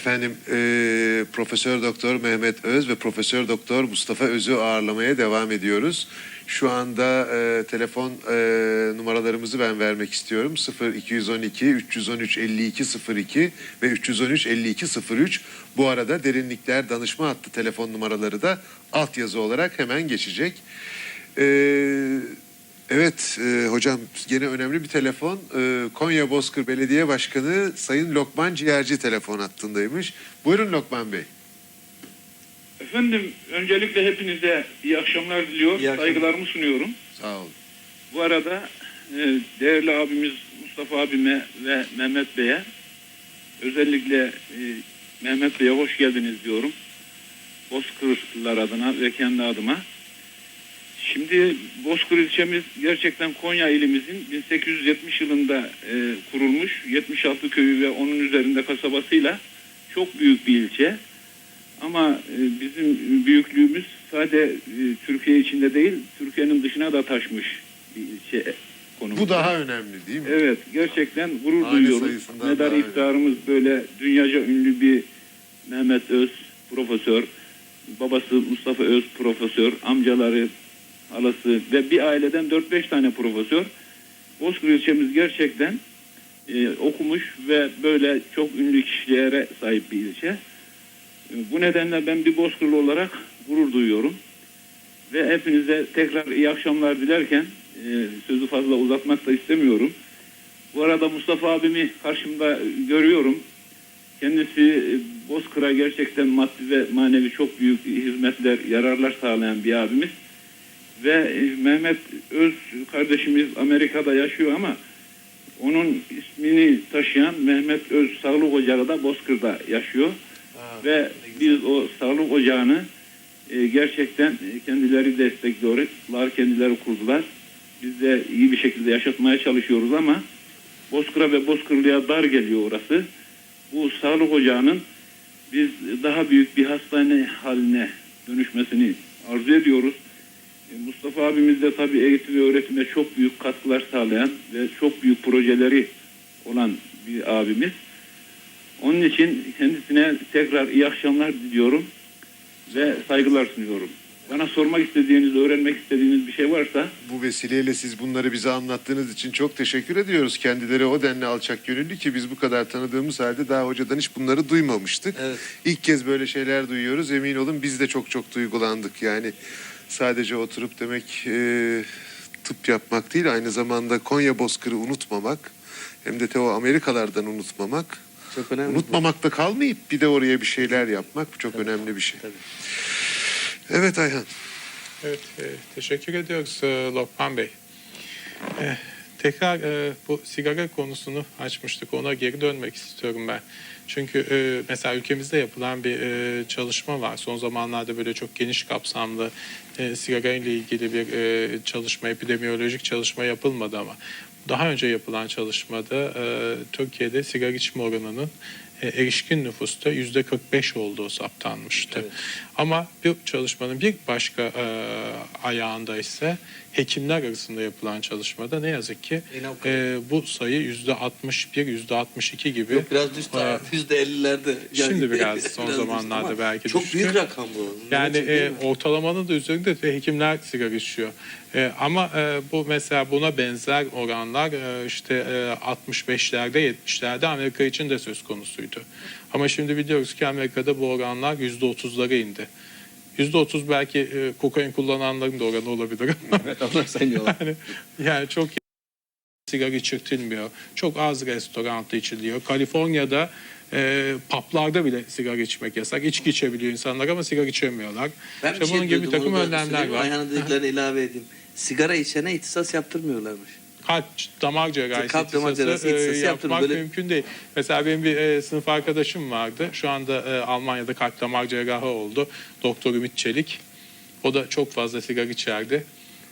Efendim e, Profesör Doktor Mehmet Öz ve Profesör Doktor Mustafa Öz'ü ağırlamaya devam ediyoruz. Şu anda e, telefon e, numaralarımızı ben vermek istiyorum. 0 212 313 52 02 ve 313 52 03. Bu arada derinlikler danışma hattı telefon numaraları da altyazı olarak hemen geçecek. Eee Evet e, hocam gene önemli bir telefon. E, Konya Bozkır Belediye Başkanı Sayın Lokman Ciğerci telefon hattındaymış. Buyurun Lokman Bey. Efendim öncelikle hepinize iyi akşamlar diliyor. İyi akşamlar. Saygılarımı sunuyorum. Sağ olun. Bu arada e, değerli abimiz Mustafa abime ve Mehmet Bey'e özellikle e, Mehmet Bey'e hoş geldiniz diyorum. Bozkırlar adına ve kendi adıma. Şimdi Bozkır ilçemiz gerçekten Konya ilimizin 1870 yılında e, kurulmuş 76 köyü ve onun üzerinde kasabasıyla çok büyük bir ilçe. Ama e, bizim büyüklüğümüz sadece e, Türkiye içinde değil, Türkiye'nin dışına da taşmış bir ilçe konumunda. Bu daha önemli değil mi? Evet, gerçekten gurur Hane duyuyoruz. Medar iftarımız böyle dünyaca ünlü bir Mehmet Öz profesör, babası Mustafa Öz profesör, amcaları, halası ve bir aileden 4-5 tane profesör. Bozkır ilçemiz gerçekten e, okumuş ve böyle çok ünlü kişilere sahip bir ilçe. E, Bu nedenle ben bir Bozkırlı olarak gurur duyuyorum. Ve hepinize tekrar iyi akşamlar dilerken e, sözü fazla uzatmak da istemiyorum. Bu arada Mustafa abimi karşımda görüyorum. Kendisi e, Bozkır'a gerçekten maddi ve manevi çok büyük hizmetler, yararlar sağlayan bir abimiz. Ve e, Mehmet Öz kardeşimiz Amerika'da yaşıyor ama onun ismini taşıyan Mehmet Öz Sağlık Ocağı da Bozkır'da yaşıyor. Ve biz o sağlık ocağını e, gerçekten e, kendileri destekliyorlar, kendileri kurdular. Biz de iyi bir şekilde yaşatmaya çalışıyoruz ama Bozkır'a ve Bozkırlı'ya dar geliyor orası. Bu sağlık ocağının biz daha büyük bir hastane haline dönüşmesini arzu ediyoruz. E, Mustafa abimiz de tabii eğitim ve öğretime çok büyük katkılar sağlayan ve çok büyük projeleri olan bir abimiz. Onun için kendisine tekrar iyi akşamlar diliyorum ve saygılar sunuyorum. Bana sormak istediğiniz, öğrenmek istediğiniz bir şey varsa Bu vesileyle siz bunları bize anlattığınız için çok teşekkür ediyoruz. Kendileri o denli alçak gönüllü ki biz bu kadar tanıdığımız halde daha hocadan hiç bunları duymamıştık. Evet. İlk kez böyle şeyler duyuyoruz. Emin olun biz de çok çok duygulandık. Yani sadece oturup demek e, tıp yapmak değil aynı zamanda Konya Bozkır'ı unutmamak hem de te o Amerikalardan unutmamak. Çok önemli. Unutmamakta kalmayıp bir de oraya bir şeyler yapmak bu çok önemli bir şey. Tabii. Evet Ayhan. Evet, e, teşekkür ediyoruz e, Lokman Bey. E, tekrar e, bu sigara konusunu açmıştık. Ona geri dönmek istiyorum ben. Çünkü e, mesela ülkemizde yapılan bir e, çalışma var. Son zamanlarda böyle çok geniş kapsamlı e, sigara ile ilgili bir e, çalışma, epidemiyolojik çalışma yapılmadı ama daha önce yapılan çalışmada e, Türkiye'de sigara içme oranının erişkin nüfusta yüzde 45 olduğu saptanmıştı. Ama bir çalışmanın bir başka e, ayağında ise hekimler arasında yapılan çalışmada ne yazık ki e, bu sayı yüzde 61, yüzde 62 gibi. Yok biraz düştü. e, Yüzde ellilerde. Şimdi biraz son düştü zamanlarda ama belki Çok düştü. büyük rakam bu. Yani e, ortalamanın da üzerinde de hekimler sigara içiyor. E, ama e, bu mesela buna benzer oranlar e, işte e, 65'lerde 70'lerde Amerika için de söz konusuydu. Ama şimdi biliyoruz ki Amerika'da bu oranlar %30'lara indi. %30 belki e, kokain kullananların da oranı olabilir. Evet onlar sayıyorlar. yani, yani çok sigara içirtilmiyor. Çok az restoranda içiliyor. Kaliforniya'da e, paplarda bile sigara içmek yasak. İçki içebiliyor insanlar ama sigara içemiyorlar. Ben İşte bir şey bunun gibi bir takım önlemler var. Ayhan'ın dediklerini ilave edeyim. Sigara içene ihtisas yaptırmıyorlarmış. Kalp damar cerrahisi Kalp damar ihtisası, cerrahisi e, yapmak Böyle- mümkün değil. Mesela benim bir e, sınıf arkadaşım vardı. Şu anda e, Almanya'da kalp damar cerrahı oldu. Doktor Ümit Çelik. O da çok fazla sigara içerdi.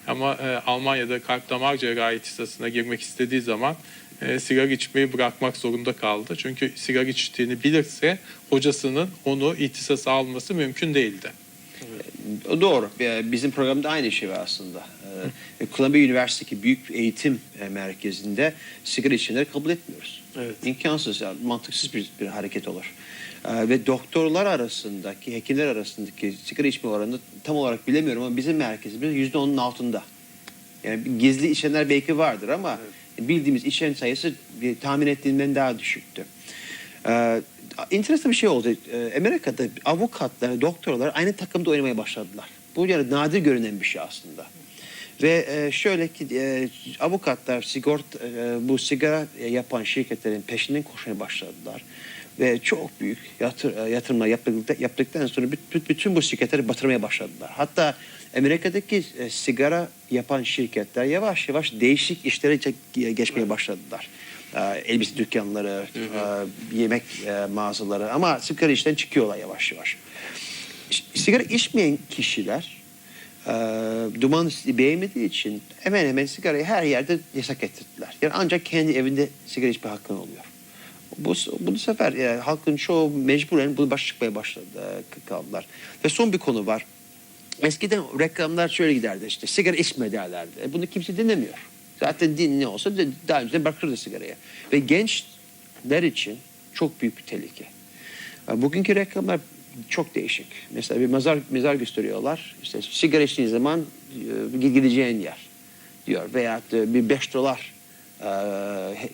Ama e, Almanya'da kalp damar cerrahi ihtisasına girmek istediği zaman e, sigara içmeyi bırakmak zorunda kaldı. Çünkü sigara içtiğini bilirse hocasının onu ihtisasa alması mümkün değildi. Doğru. Ee, Bizim programda aynı şey var aslında. Ee, E, Columbia Üniversitesi büyük eğitim e, merkezinde sigara içenleri kabul etmiyoruz. Evet. İmkansız, yani mantıksız bir, bir hareket olur. E, ve doktorlar arasındaki, hekimler arasındaki sigara içme oranını tam olarak bilemiyorum ama bizim merkezimiz yüzde onun altında. Yani gizli içenler belki vardır ama bildiğimiz içen sayısı bir, tahmin ettiğimden daha düşüktü. Ee, enteresan bir şey oldu. Ee, Amerika'da avukatlar, doktorlar aynı takımda oynamaya başladılar. Bu yani nadir görünen bir şey aslında. Ve e, şöyle ki e, avukatlar sigort e, bu sigara yapan şirketlerin peşinden koşmaya başladılar. Ve çok büyük yatır, yatırımlar yaptıktan, sonra büt- bütün bu şirketleri batırmaya başladılar. Hatta Amerika'daki e, sigara yapan şirketler yavaş yavaş değişik işlere geçmeye başladılar. E, elbise dükkanları, e, yemek e, mağazaları ama sigara işten çıkıyorlar yavaş yavaş. Sigara içmeyen kişiler e, duman beğenmediği için hemen hemen sigarayı her yerde yasak ettirdiler. Yani ancak kendi evinde sigara içme hakkın oluyor. Bu, bu sefer e, halkın çoğu mecburen bunu baş çıkmaya başladı kaldılar. Ve son bir konu var. Eskiden reklamlar şöyle giderdi işte sigara içme derlerdi. E, bunu kimse dinlemiyor. Zaten din ne olsa daha önce bırakırdı sigaraya. Ve gençler için çok büyük bir tehlike. E, Bugünkü reklamlar çok değişik. Mesela bir mezar mezar gösteriyorlar. İşte sigara içtiğin zaman e, gideceğin yer diyor. Veya bir 5 dolar e,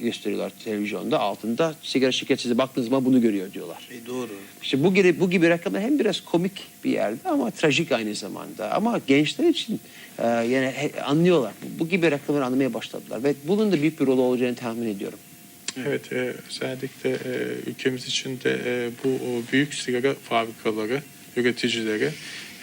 gösteriyorlar televizyonda. Altında sigara şirket size baktığınız zaman bunu görüyor diyorlar. E, doğru. İşte bu gibi bu gibi rakamlar hem biraz komik bir yerde ama trajik aynı zamanda. Ama gençler için e, yani he- anlıyorlar. Bu gibi rakamları anlamaya başladılar ve bunun da büyük bir rol olacağını tahmin ediyorum. Evet, e, özellikle e, ülkemiz için de e, bu o büyük sigara fabrikaları, üreticileri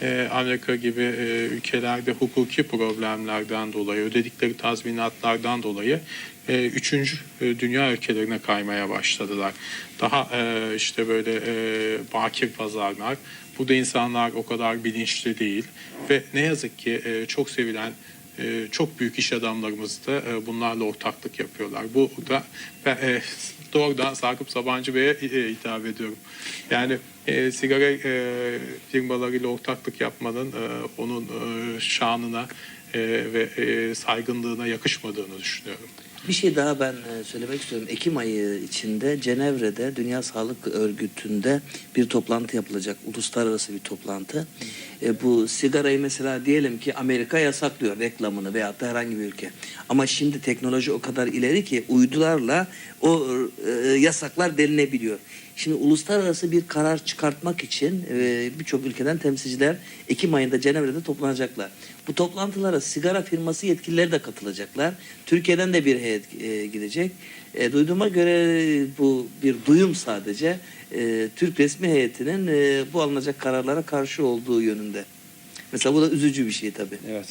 e, Amerika gibi e, ülkelerde hukuki problemlerden dolayı, ödedikleri tazminatlardan dolayı e, üçüncü e, dünya ülkelerine kaymaya başladılar. Daha e, işte böyle e, bakir pazarlar, burada insanlar o kadar bilinçli değil ve ne yazık ki e, çok sevilen çok büyük iş adamlarımız da e, bunlarla ortaklık yapıyorlar. Bu da e, doğrudan Sakıp Sabancı Bey'e e, hitap ediyorum. Yani e, sigara firmalarıyla ortaklık yapmanın onun şanına ve saygınlığına yakışmadığını düşünüyorum. Bir şey daha ben e, söylemek istiyorum. Ekim ayı içinde Cenevre'de Dünya Sağlık Örgütü'nde bir toplantı yapılacak. Uluslararası bir toplantı. E, bu sigarayı mesela diyelim ki Amerika yasaklıyor reklamını veyahut da herhangi bir ülke. Ama şimdi teknoloji o kadar ileri ki uydularla o e, yasaklar delinebiliyor. Şimdi uluslararası bir karar çıkartmak için e, birçok ülkeden temsilciler Ekim ayında Cenevre'de toplanacaklar. Bu toplantılara sigara firması yetkilileri de katılacaklar. Türkiye'den de bir heyet e, gidecek. E, duyduğuma göre bu bir duyum sadece. E, Türk resmi heyetinin e, bu alınacak kararlara karşı olduğu yönünde. Mesela bu da üzücü bir şey tabii. Evet.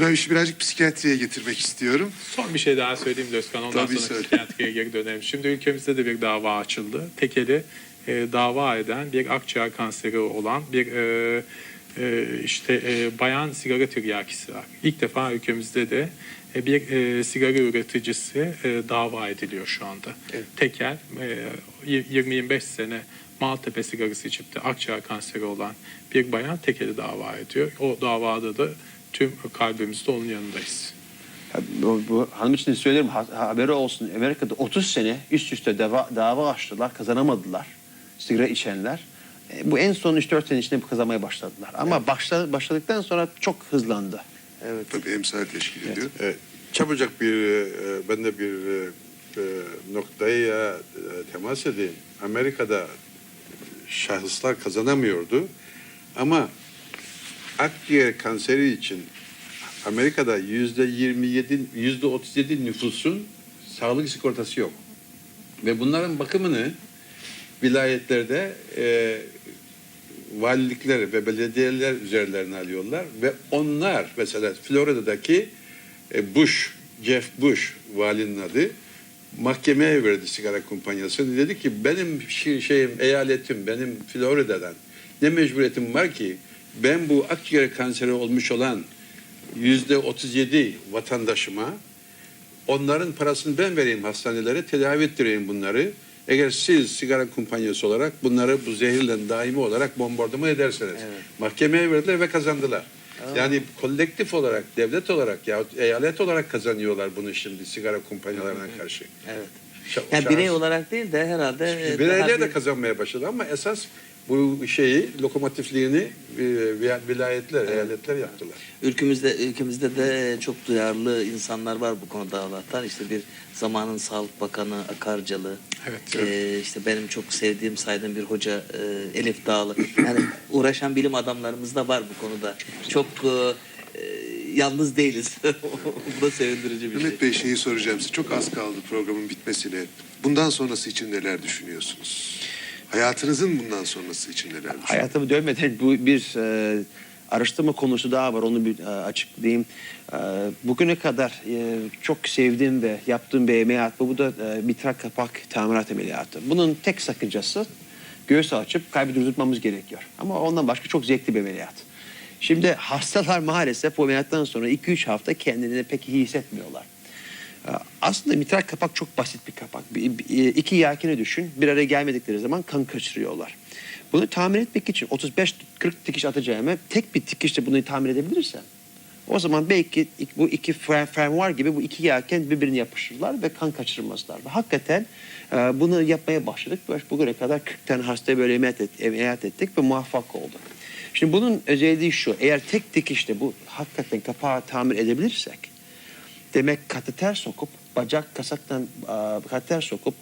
Ben işi birazcık psikiyatriye getirmek istiyorum. Son bir şey daha söyleyeyim de Özkan. Ondan Tabii sonra söyle. psikiyatriye geri dönelim. Şimdi ülkemizde de bir dava açıldı. Tekeli e, dava eden bir akciğer kanseri olan bir e, e, işte e, bayan sigara tiryakisi var. İlk defa ülkemizde de e, bir e, sigara üreticisi e, dava ediliyor şu anda. Tekel e, 20-25 sene Maltepe sigarası içip de akciğer kanseri olan bir bayan tekeli dava ediyor. O davada da tüm kalbimizde onun yanındayız. Ha, Bu, bu hanım için de söylerim ha- haberi olsun. Amerika'da 30 sene üst üste dava, dava açtılar, kazanamadılar. Sigara içenler. E, bu en son 3-4 sene içinde kazanmaya başladılar. Ama başla, başladıktan sonra çok hızlandı. Evet. Tabii emsal teşkil ediyor. E, çabucak bir e, ben de bir e, e, noktaya e, temas edeyim. Amerika'da şahıslar kazanamıyordu ama akciğer kanseri için Amerika'da yüzde 27, yüzde 37 nüfusun sağlık sigortası yok. Ve bunların bakımını vilayetlerde e, valilikler ve belediyeler üzerlerine alıyorlar ve onlar mesela Florida'daki e, Bush, Jeff Bush valinin adı mahkemeye verdi sigara kumpanyasını. Dedi ki benim şey- şeyim eyaletim benim Florida'dan ne mecburiyetim var ki ben bu akciğer kanseri olmuş olan yüzde 37 vatandaşıma onların parasını ben vereyim hastanelere tedavi ettireyim bunları. Eğer siz sigara kumpanyası olarak bunları bu zehirle daimi olarak bombardıman ederseniz. Mahkemeye verdiler ve kazandılar. Yani kolektif olarak, devlet olarak ya eyalet olarak kazanıyorlar bunu şimdi sigara kumpanyalarına karşı. Evet. Şa- Yani birey olarak değil de herhalde e, Bireyler de kazanmaya başladı ama esas bu şeyi lokomotifliğini e, vi- vilayetler, eyaletler yaptılar. Ülkemizde ülkemizde de çok duyarlı insanlar var bu konuda Allah'tan. İşte bir zamanın Sağlık Bakanı Akarcalı. Evet, Ee, işte benim çok sevdiğim saydığım bir hoca e, Elif Dağlı. Yani uğraşan bilim adamlarımız da var bu konuda. Çok e, e, yalnız değiliz. bu da sevindirici bir şey. Mehmet Bey şeyi soracağım size. Çok az kaldı programın bitmesine. Bundan sonrası için neler düşünüyorsunuz? Hayatınızın bundan sonrası için neler düşünüyorsunuz? Hayatımı dönmeden bu bir e, araştırma konusu daha var. Onu bir e, açıklayayım. E, bugüne kadar e, çok sevdiğim ve yaptığım bir ameliyat bu. Bu da e, mitral kapak tamirat ameliyatı. Bunun tek sakıncası göğüs açıp kalbi durdurmamız gerekiyor. Ama ondan başka çok zevkli bir ameliyat. Şimdi hastalar maalesef bu ameliyattan sonra 2-3 hafta kendilerini pek iyi hissetmiyorlar. Aslında mitral kapak çok basit bir kapak. İki yelkeni düşün. Bir araya gelmedikleri zaman kan kaçırıyorlar. Bunu tamir etmek için 35-40 dikiş atacağıma tek bir dikişle bunu tamir edebilirsem o zaman belki bu iki fer- fermuar gibi bu iki yelken birbirine yapışırlar ve kan kaçırmazlar. Ve hakikaten e, bunu yapmaya başladık. Bugüne kadar 40 tane hastaya böyle ameliyat, ameliyat ettik ve muvaffak olduk. Şimdi bunun özelliği şu. Eğer tek dikişle bu hakikaten kapağı tamir edebilirsek demek kateter sokup bacak kasaktan kateter sokup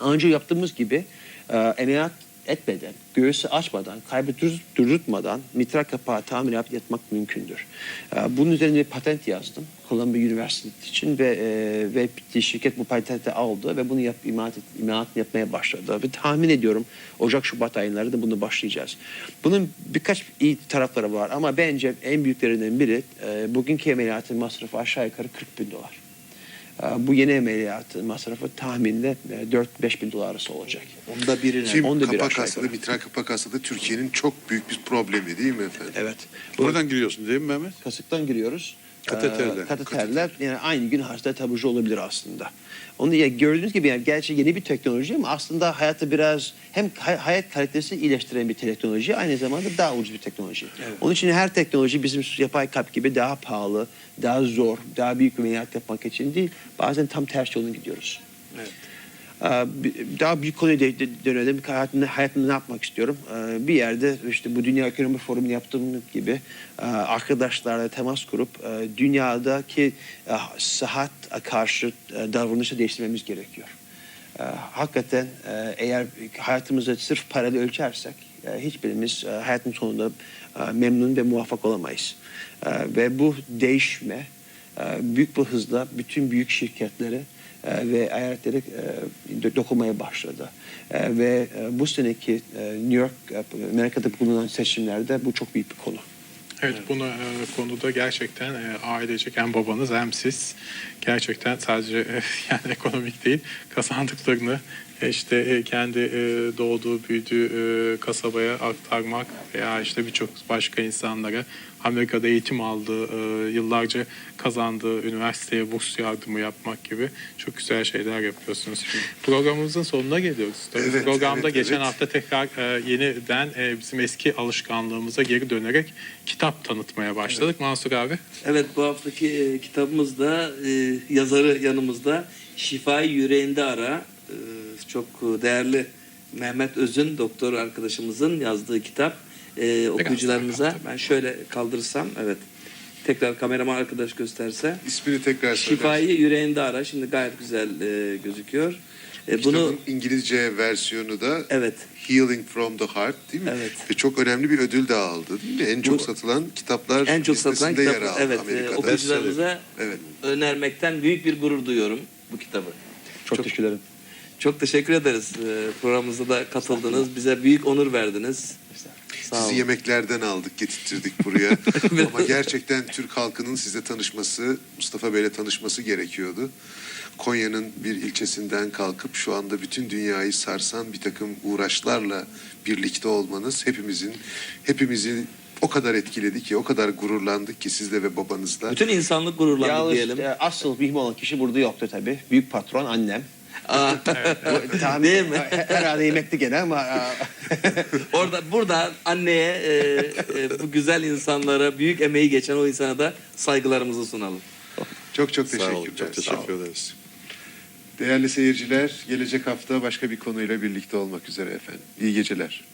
önce yaptığımız gibi e, ameliyat etmeden, göğsü açmadan, kalbi dur- durdurtmadan mitral kapağı tamir yapıp yatmak mümkündür. E, bunun üzerine bir patent yazdım. Columbia Üniversitesi için ve e, ve şirket bu patenti aldı ve bunu yap, imalat, imalatını yapmaya başladı. Ve tahmin ediyorum Ocak Şubat aylarında bunu başlayacağız. Bunun birkaç iyi tarafları var ama bence en büyüklerinden biri e, bugünkü ameliyatın masrafı aşağı yukarı 40 bin dolar. E, bu yeni ameliyatın masrafı tahminle e, 4-5 bin dolar arası olacak. Onda birine. Şimdi Onda bir kapak hastalığı, mitral kapak hastalığı Türkiye'nin çok büyük bir problemi değil mi efendim? Evet. Buradan giriyorsun değil mi Mehmet? kasıktan giriyoruz. Ee, kateterler yani aynı gün hasta taburcu olabilir aslında. Onu ya gördüğünüz gibi yani gerçi yeni bir teknoloji ama aslında hayatı biraz hem hay- hayat kalitesi iyileştiren bir teknoloji aynı zamanda daha ucuz bir teknoloji. Onun için her teknoloji bizim yapay kalp gibi daha pahalı, daha zor, daha büyük bir ameliyat yapmak için değil. Bazen tam ters yoluna gidiyoruz. Bir- Daha büyük konuya dönelim. Hayatımda, hayatımda ne yapmak istiyorum? Ee, Bir yerde işte bu Dünya Ekonomi Forumu yaptığım gibi e, arkadaşlarla temas kurup e, dünyadaki e, sıhhat karşı davranışı değiştirmemiz gerekiyor. Hakikaten eğer hayatımızı sırf parayla ölçersek hiçbirimiz hayatın sonunda memnun ve muvaffak olamayız. Ve bu değişme büyük bir hızla bütün büyük şirketleri ve eyaletlere e, do- dokunmaya başladı. E, Ve e, bu seneki e, New York, e, Amerika'da bulunan seçimlerde bu çok büyük bir konu. Evet, bunu e, konuda gerçekten e, ailecek hem babanız hem siz gerçekten sadece e, yani ekonomik değil kazandıklarını e, işte e, kendi e, doğduğu büyüdüğü e, kasabaya aktarmak veya işte birçok başka insanlara Amerika'da eğitim aldığı e, yıllarca kazandığı üniversiteye burs yardımı yapmak gibi çok güzel şeyler yapıyorsunuz. Programımızın sonuna geliyoruz. Tabii Evet, programda evet, geçen evet. hafta tekrar e, yeniden e, bizim eski alışkanlığımıza geri dönerek kitap tanıtmaya başladık. Mansur abi. Evet bu haftaki e, kitabımızda e, yazarı yanımızda Şifayı Yüreğinde Ara e, çok e, değerli Mehmet Özün doktor arkadaşımızın yazdığı kitap e, okuyucularımıza ben şöyle kaldırırsam evet tekrar kameraman arkadaş gösterse İsmini tekrar söyler. Şifayı Yüreğinde Ara şimdi gayet güzel e, gözüküyor. E, bunu Kitabın İngilizce versiyonu da evet Healing from the Heart değil mi? Evet. Ve çok önemli bir ödül de aldı değil mi? En çok Bu- satılan kitaplar en çok satılan listesinde kitap yer aldı evet e, Amerika'da. okuyucularımıza Evet. önermekten büyük bir gurur duyuyorum bu kitabı. Çok, teşekkür ederim. Çok teşekkür ederiz. Ee, Programımıza da katıldınız. Bize büyük onur verdiniz. Sağ Sizi olun. yemeklerden aldık, getirttirdik buraya. Ama gerçekten Türk halkının size tanışması, Mustafa Bey'le tanışması gerekiyordu. Konya'nın bir ilçesinden kalkıp şu anda bütün dünyayı sarsan bir takım uğraşlarla birlikte olmanız hepimizin hepimizi o kadar etkiledi ki, o kadar gururlandık ki sizle ve babanızla. Bütün insanlık gururlandı Yalnız diyelim. e, asıl mühim olan kişi burada yoktu tabii. Büyük patron annem. Aa, tahmin- Değil mi? Herhalde yemekti gene ama Orada burada anneye e, e, bu güzel insanlara büyük emeği geçen o insana da saygılarımızı sunalım. Çok çok Sağ teşekkürler. olun, çok teşekkür ederiz. Değerli seyirciler, gelecek hafta başka bir konuyla birlikte olmak üzere efendim. İyi geceler.